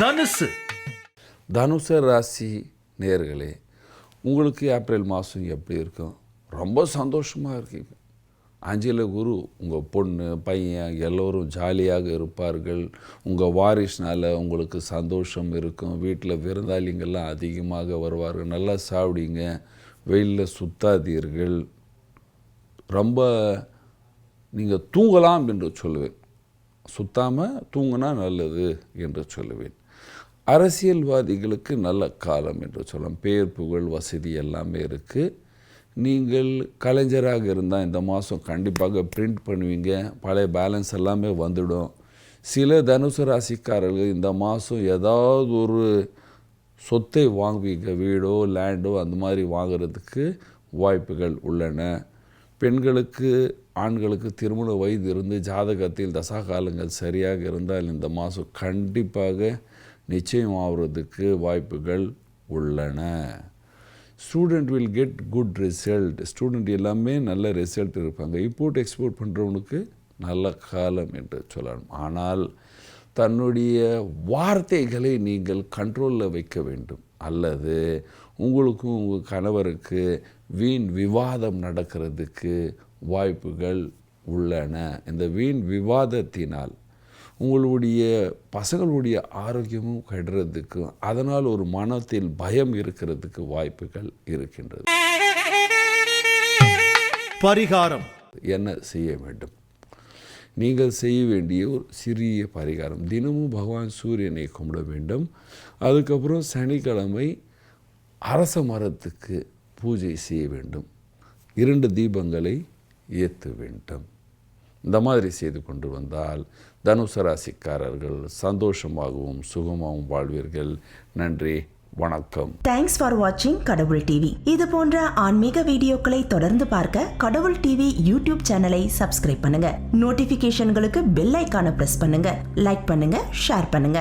தனுசு. தனுச ராசி நேர்களே உங்களுக்கு ஏப்ரல் மாதம் எப்படி இருக்கும்? ரொம்ப சந்தோஷமாக இருக்கீங்க அஞ்சல குரு உங்கள் பொண்ணு பையன் எல்லோரும் ஜாலியாக இருப்பார்கள். உங்கள் வாரிசுனால உங்களுக்கு சந்தோஷம் இருக்கும். வீட்டில் விருந்தாளிங்கள்லாம் அதிகமாக வருவார்கள். நல்லா சாப்பிடுங்க. வெயிலில் சுத்தாதீர்கள். ரொம்ப நீங்கள் தூங்கலாம் என்று சொல்லுவேன். சுத்தாமல் தூங்கினா நல்லது என்று சொல்லுவேன். அரசியல்வாதிகளுக்கு நல்ல காலம் என்று சொல்லலாம். பேர் புகழ் வசதி எல்லாமே இருக்குது நீங்கள் கலைஞராக இருந்தால் இந்த மாதம் கண்டிப்பாக பிரிண்ட் பண்ணுவீங்க. பழைய பேலன்ஸ் எல்லாமே வந்துடும். சில தனுசு ராசிக்காரர்கள் இந்த மாதம் ஏதாவது ஒரு சொத்தை வாங்குவீங்க. வீடோ லேண்டோ அந்த மாதிரி வாங்குறதுக்கு வாய்ப்புகள் உள்ளன. பெண்களுக்கு ஆண்களுக்கு திருமண வயது இருந்து ஜாதகத்தில் தசா காலங்கள் சரியாக இருந்தால் இந்த மாதம் கண்டிப்பாக நிச்சயம் ஆகிறதுக்கு வாய்ப்புகள் உள்ளன. Student will get good result student எல்லாமே நல்ல ரிசல்ட் இருப்பாங்க இம்போர்ட் எக்ஸ்போர்ட் பண்ணுறவனுக்கு நல்ல காலம் என்று சொல்லலாம். ஆனால் தன்னுடைய வார்த்தைகளை நீங்கள் கண்ட்ரோலில் வைக்க வேண்டும். அல்லது உங்களுக்கும் உங்கள் கணவருக்கு வீண் விவாதம் நடக்கிறதுக்கு வாய்ப்புகள் உள்ளன. இந்த வீண் விவாதத்தினால் உங்களுடைய பசங்களுடைய ஆரோக்கியமும் கெடுறதுக்கு அதனால் ஒரு மனத்தில் பயம் இருக்கிறதுக்கு வாய்ப்புகள் இருக்கின்றது. பரிகாரம். என்ன செய்ய வேண்டும்? நீங்கள் செய்ய வேண்டிய ஒரு சிறிய பரிகாரம். தினமும் பகவான் சூரியனை கும்பிட வேண்டும். அதுக்கப்புறம் சனிக்கிழமை அரச மரத்துக்கு பூஜை செய்ய வேண்டும். இரண்டு தீபங்களை ஏற்ற வேண்டும். இந்த மாதிரி செய்து கொண்டு வந்தால் தனுசு ராசிக்காரர்கள் சந்தோஷமாகவும் சுகமாகவும் வாழ்வீர்கள். நன்றி வணக்கம். தேங்க்ஸ் ஃபார் வாட்சிங் கடவுள் டிவி இது போன்ற ஆன்மீக வீடியோக்களை தொடர்ந்து பார்க்க கடவுள் டிவி யூடியூப் சேனலை சப்ஸ்கிரைப் பண்ணுங்க. நோட்டிபிகேஷன்களுக்கு பெல் ஐகானை பிரஸ் பண்ணுங்க. லைக் பண்ணுங்க ஷேர் பண்ணுங்க.